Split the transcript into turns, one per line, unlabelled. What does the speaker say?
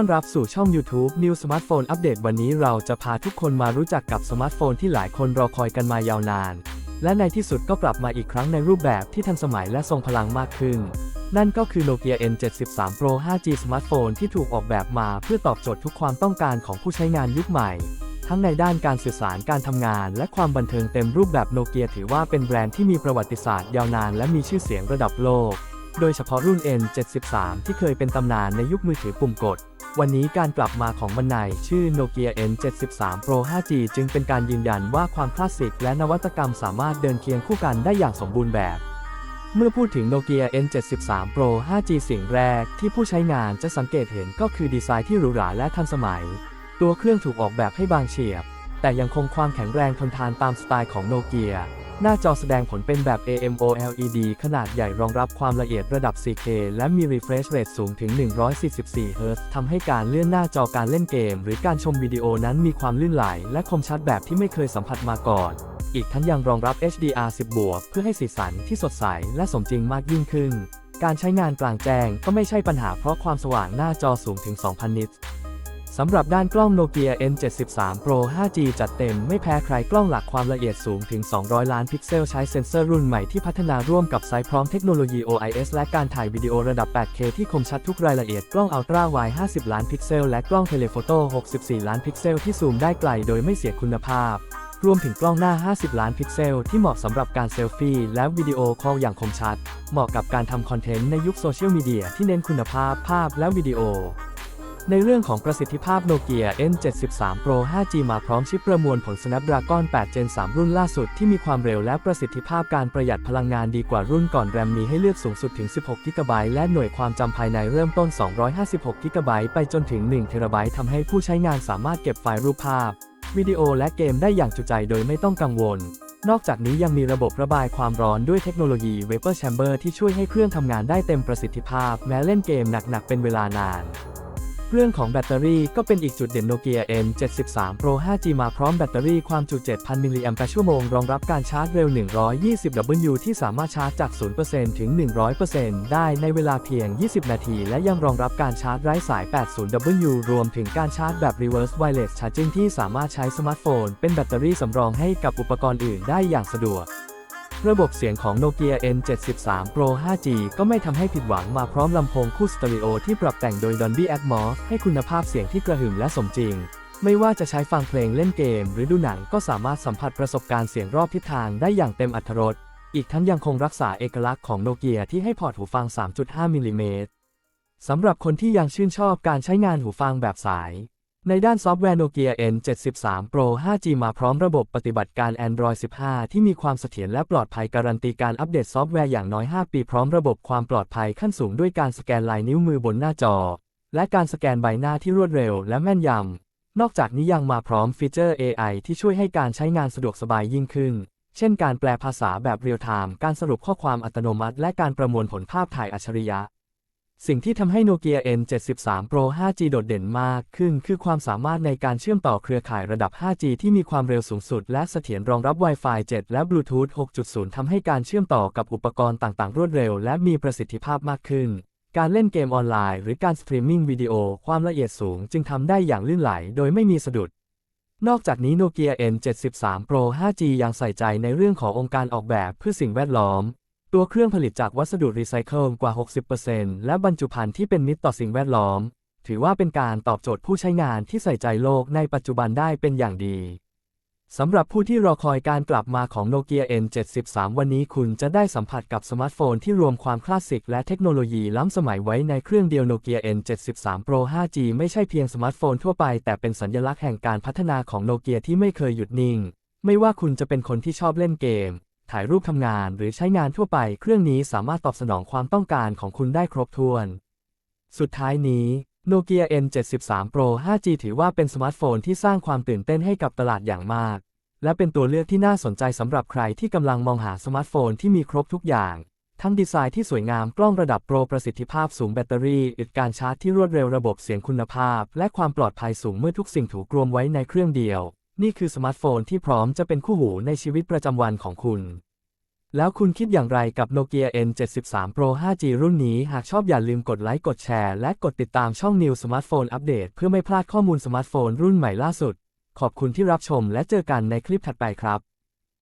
ต้อนรับสู่ช่อง YouTube New Smartphone Update วันนี้เราจะพาทุกคนมารู้จักกับสมาร์ทโฟนที่หลายคนรอคอยกันมายาวนาน และในที่สุดก็กลับมาอีกครั้งในรูปแบบที่ทันสมัยและทรงพลังมากขึ้น นั่นก็คือ Nokia N73 Pro 5G สมาร์ทโฟนที่ถูกออกแบบมาเพื่อตอบโจทย์ทุกความต้องการของผู้ใช้งานยุคใหม่ ทั้งในด้านการสื่อสารการทำงาน และความบันเทิงเต็มรูปแบบโนเกียถือว่าเป็นแบรนด์ที่มีประวัติศาสตร์ยาวนาน และมีชื่อเสียงระดับโลก โดยเฉพาะรุ่น N73 ที่เคยเป็นตำนานในยุคมือถือปุ่มกด วันนี้การกลับมาของมันในชื่อ Nokia N73 Pro 5G จึงเป็นการยืนยันว่าความคลาสสิกและนวัตกรรมสามารถเดินเคียงคู่กันได้อย่างสมบูรณ์แบบ เมื่อพูดถึง Nokia N73 Pro 5G สิ่งแรกที่ผู้ใช้งานจะสังเกตเห็นก็คือดีไซน์ที่หรูหราและทันสมัย ตัวเครื่องถูกออกแบบให้บางเฉียบ แต่ยังคงความแข็งแรงทนทานตามสไตล์ของโนเกีย หน้าจอแสดงผลเป็นแบบ AMOLED ขนาดใหญ่รองรับความละเอียดระดับ 4K และมี refresh rate สูงถึง 144 Hz ทำให้การเลื่อนหน้าจอการเล่นเกม หรือการชมวิดีโอนั้นมีความลื่นไหล และคมชัดแบบที่ไม่เคยสัมผัสมาก่อน อีกทั้งยังรองรับ HDR 10 บวก เพื่อให้สีสันที่สดใสและสมจริงมากยิ่งขึ้น การใช้งานกลางแจ้งก็ไม่ใช่ปัญหาเพราะความสว่างหน้าจอสูงถึง 2,000 นิตสำหรับด้านกล้อง Nokia N73 Pro 5G จัดเต็มไม่แพ้ใครกล้องหลักความละเอียดสูงถึง 200 ล้านพิกเซลใช้เซ็นเซอร์รุ่นใหม่ที่พัฒนาร่วมกับไซพร้อมเทคโนโลยี OIS และการถ่ายวิดีโอระดับ 8K ที่คมชัดทุกรายละเอียดกล้อง Ultra Wide 50 ล้านพิกเซล และกล้องเทเลโฟโต้ 64 ล้านพิกเซลที่ซูมได้ไกลโดยไม่เสียคุณภาพ รวมถึงกล้องหน้า 50 ล้านพิกเซล ที่เหมาะสำหรับการเซลฟี่และวิดีโอคอลอย่างคมชัด เหมาะกับการทำคอนเทนต์ในยุคโซเชียลมีเดียที่เน้นคุณภาพภาพและวิดีโอ ในเรื่องของประสิทธิภาพโนเกีย N73 Pro 5G มาพร้อมชิปประมวลผล Snapdragon 8 Gen 3 รุ่นล่าสุดที่มีความเร็วและประสิทธิภาพการประหยัดพลังงานดีกว่ารุ่นก่อนแรมมีให้เลือกสูงสุดถึง 16 g b และหน่วยความจำภายในเริ่มต้น 256 g b ไปจนถึง 1 t b ทำให้ผู้ใช้งานสามารถเก็บไฟล์รูปภาพ วิดีโอและเกมได้อย่างจุใจโดยไม่ต้องกังวล นอกจากนี้ยังมีระบบระบายความร้อนด้วยเทคโนโลยี Vapor Chamber ที่ช่วยให้เครื่องทำงานได้เต็มประสิทธิภาพ แม้เล่นเกมหนักๆเป็นเวลานาน เรื่องของแบตเตอรี่ก็เป็นอีกจุดเด่นโนเกีย N73 Pro 5G มาพร้อมแบตเตอรี่ความจุ 7,000 มิลลิแอมป์ชั่วโมง รองรับการชาร์จเร็ว 120W ที่สามารถชาร์จจาก 0%ถึง 100%ได้ในเวลาเพียง 20 นาที และยังรองรับการชาร์จไร้สาย 80W รวมถึงการชาร์จแบบ Reverse Wireless Charging ที่สามารถใช้สมาร์ทโฟน เป็นแบตเตอรี่สำรองให้กับอุปกรณ์อื่นได้อย่างสะดวก ระบบเสียงของ Nokia N73 Pro 5G ก็ไม่ทำให้ผิดหวังมาพร้อมลำโพงคู่สเตอริโอที่ปรับแต่งโดย Dolby Atmos ให้คุณภาพเสียงที่กระหึ่มและสมจริง ไม่ว่าจะใช้ฟังเพลงเล่นเกม หรือดูหนังก็สามารถสัมผัสประสบการณ์เสียงรอบทิศทางได้อย่างเต็มอรรถรสอีกทั้งยังคงรักษาเอกลักษณ์ของโนเกียที่ให้พอร์ตหูฟัง 3.5 มิลลิเมตรสำหรับคนที่ยังชื่นชอบการใช้งานหูฟังแบบสาย ในด้านซอฟต์แวร์ Nokia N73 Pro 5G มาพร้อมระบบปฏิบัติการ Android 15 ที่มีความเสถียรและปลอดภัยการันตีการอัปเดตซอฟต์แวร์อย่างน้อย 5 ปีพร้อมระบบความปลอดภัยขั้นสูงด้วยการสแกนลายนิ้วมือบนหน้าจอ และการสแกนใบหน้าที่รวดเร็วและแม่นยำ นอกจากนี้ยังมาพร้อมฟีเจอร์ AI ที่ช่วยให้การใช้งานสะดวกสบายยิ่งขึ้น เช่น การแปลภาษาแบบเรียลไทม์ การสรุปข้อความอัตโนมัติ และการประมวลผลภาพถ่ายอัจฉริยะ สิ่งที่ทำให้ Nokia N73 Pro 5G โดดเด่นมากขึ้น คือความสามารถในการเชื่อมต่อเครือข่ายระดับ 5G ที่มีความเร็วสูงสุด และเสถียรรองรับ Wi-Fi 7 และ Bluetooth 6.0 ทำให้การเชื่อมต่อกับอุปกรณ์ต่างๆ รวดเร็ว และมีประสิทธิภาพมากขึ้น การเล่นเกมออนไลน์ หรือการสตรีมมิ่งวิดีโอ ความละเอียดสูง จึงทำได้อย่างลื่นไหล โดยไม่มีสะดุดนอกจากนี้ Nokia N73 Pro 5G ยังใส่ใจในเรื่องขององค์การออกแบบเพื่อสิ่งแวดล้อม ตัวเครื่องผลิตจากวัสดุรีไซเคิลกว่า 60%และบรรจุภัณฑ์ที่เป็นมิตรต่อสิ่งแวดล้อม ถือว่าเป็นการตอบโจทย์ผู้ใช้งานที่ใส่ใจโลกในปัจจุบันได้เป็นอย่างดีสำหรับผู้ที่รอคอยการกลับมาของ Nokia N73 วันนี้คุณจะได้สัมผัสกับสมาร์ทโฟนที่รวมความคลาสสิกและเทคโนโลยีล้ำสมัยไว้ในเครื่องเดียว Nokia N73 Pro 5G ไม่ใช่เพียงสมาร์ทโฟนทั่วไปแต่เป็นสัญลักษณ์แห่งการพัฒนาของโนเกียที่ไม่เคยหยุดนิ่ง ไม่ว่าคุณจะเป็นคนที่ชอบเล่นเกม ถ่ายรูปทำงานหรือใช้งานทั่วไป เครื่องนี้สามารถตอบสนองความต้องการของคุณได้ครบถ้วน สุดท้ายนี้ Nokia N73 Pro 5G ถือว่าเป็นสมาร์ทโฟนที่สร้างความตื่นเต้นให้กับตลาดอย่างมาก และเป็นตัวเลือกที่น่าสนใจสำหรับใครที่กำลังมองหาสมาร์ทโฟนที่มีครบทุกอย่าง ทั้งดีไซน์ที่สวยงามกล้องระดับโปรประสิทธิภาพสูงแบตเตอรี่อึดการชาร์จที่รวดเร็วระบบเสียงคุณภาพ และความปลอดภัยสูงเมื่อทุกสิ่งถูกรวมไว้ในเครื่องเดียว นี่คือสมาร์ทโฟนที่พร้อมจะเป็นคู่หูในชีวิตประจำวันของคุณ แล้วคุณคิดอย่างไรกับ Nokia N73 Pro 5G รุ่นนี้หากชอบอย่าลืมกดไลค์กดแชร์และกดติดตามช่อง New Smartphone Update เพื่อไม่พลาดข้อมูลสมาร์ทโฟนรุ่นใหม่ล่าสุด ขอบคุณที่รับชมและเจอกันในคลิปถัดไปครับ